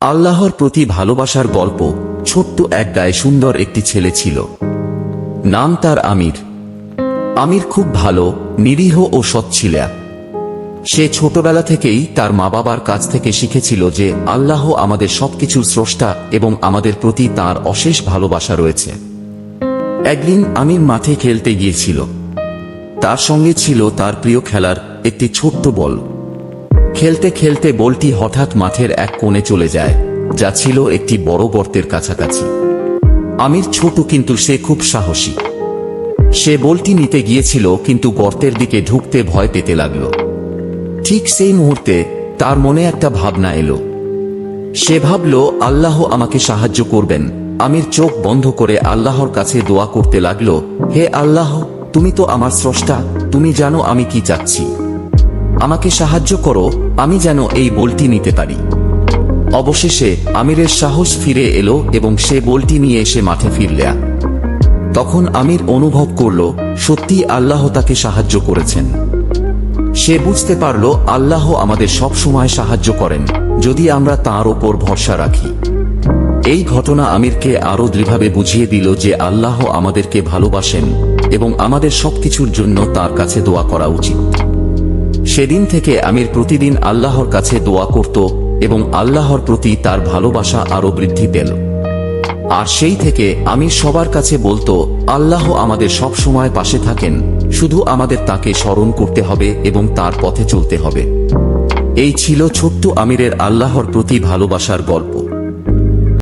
আল্লাহর প্রতি ভালোবাসার গল্প ছোট্ট এক গায়ে সুন্দর একটি ছেলে ছিল। নাম তার আমির। আমির খুব ভালো, নিরীহ ও সৎ ছিল সে ছোটবেলা থেকেই তার মা বাবার কাছ থেকে শিখেছিল যে আল্লাহ আমাদের সবকিছুর স্রষ্টা এবং আমাদের প্রতি তার অশেষ ভালোবাসা রয়েছে। একদিন আমির মাঠে খেলতে গিয়েছিল। তার সঙ্গে ছিল তার প্রিয় খেলার একটি ছোট্ট বল। খেলতে খেলতে বলটি হঠাৎ মাঠের এক কোণে চলে যায়, যা ছিল একটি বড় গর্তের কাছাকাছি। আমির ছোট, কিন্তু সে খুব সাহসী। সে বলটি নিতে গিয়েছিল, কিন্তু গর্তের দিকে ঢুকতে ভয় পেতে লাগল। ঠিক সেই মুহূর্তে তার মনে একটা ভাবনা এলো। সে ভাবল, আল্লাহ আমাকে সাহায্য করবেন। আমির চোখ বন্ধ করে আল্লাহর কাছে দোয়া করতে লাগল, হে আল্লাহ, তুমি তো আমার স্রষ্টা, তুমি জানো আমি কি চাচ্ছি। আমাকে সাহায্য করো, আমি যেন এই বলটি নিতে পারি। অবশেষে আমিরের সাহস ফিরে এলো এবং সে বলটি নিয়ে এসে মাঠে ফিরলে। তখন আমির অনুভব করল, সত্যি আল্লাহ তাকে সাহায্য করেছেন। সে বুঝতে পারল, আল্লাহ আমাদের সব সময় সাহায্য করেন, যদি আমরা তার ওপর ভরসা রাখি। এই ঘটনা আমিরকে আরও দৃঢ়ভাবে বুঝিয়ে দিল যে আল্লাহ আমাদেরকে ভালোবাসেন এবং আমাদের সবকিছুর জন্য তার কাছে দোয়া করা উচিত। সেদিন থেকে আমির প্রতিদিন আল্লাহর কাছে দোয়া করত এবং আল্লাহর প্রতি তার ভালোবাসা আরও বৃদ্ধি পেল। আর সেই থেকে আমি সবার কাছে বলতো, আল্লাহ আমাদের সব সময় পাশে থাকেন, শুধু আমাদের তাকে স্মরণ করতে হবে এবং তার পথে চলতে হবে। এই ছিল ছোট্ট আমিরের আল্লাহর প্রতি ভালোবাসার গল্প।